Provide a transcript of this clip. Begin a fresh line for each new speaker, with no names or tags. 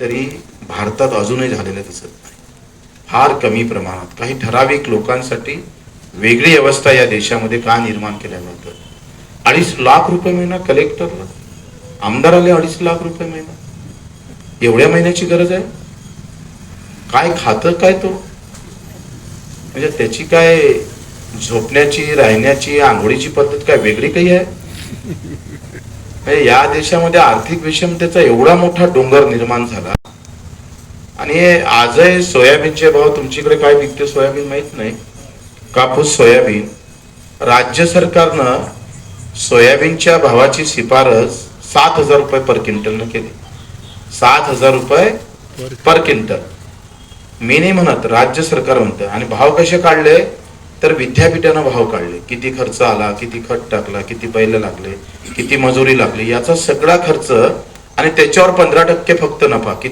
तरी भारतात अजूनही झालेलं दिसत नाही. फार कमी प्रमाणात. काही ठराविक लोकांसाठी वेगळी अवस्था या देशामध्ये का निर्माण केल्या जातं अडीच लाख रुपये महिना कलेक्टरला आमदाराला अडीच लाख रुपये महिना? एवढ्या महिन्याची गरज आहे? काय खातं काय तो? म्हणजे त्याची काय झोपण्याची राहण्याची आंघोळीची पद्धत काय वेगळी काही आहे? या देशामध्ये आर्थिक विषमतेचा एवढा मोठा डोंगर निर्माण झाला. आणि आजही सोयाबीनचे भाव तुमच्याकडे काय विकते सोयाबीन माहीत नाही. कापूस सोयाबीन. राज्य सरकारनं सोयाबीनच्या भावाची शिफारस सात हजार रुपये पर क्विंटलनं केली. सात हजार रुपये पर क्विंटल. मी नाही म्हणत राज्य सरकार म्हणतं. आणि भाव कसे काढले? तर विद्यापीठानं भाव काढले. किती खर्च आला किती खत टाकला किती बैल लागले किती मजुरी लागली याचा सगळा खर्च आणि त्याच्यावर पंधरा टक्के फक्त नफा. किती